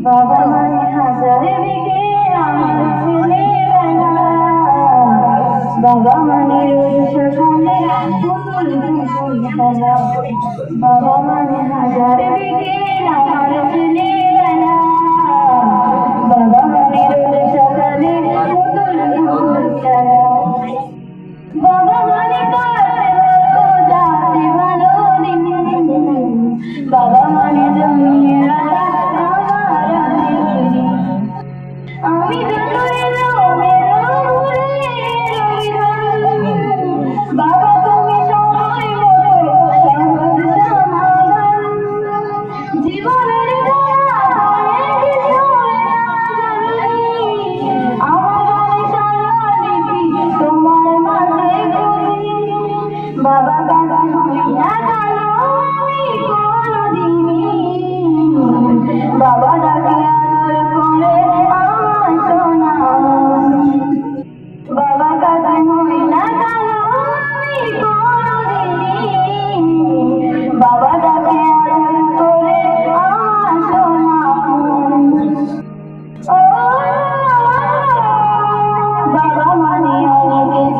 বাবা মায়ের হাজার বিকে আমার ছেলেবেলা বাবা মায়ের সকালে পুতুল পুতুল খেলা বাবা মায়ের বাবা মায়ের সকালে পুতুল পুতুল খেলা বাবা বাবা মানে জমিয়ে রাখা Ramani,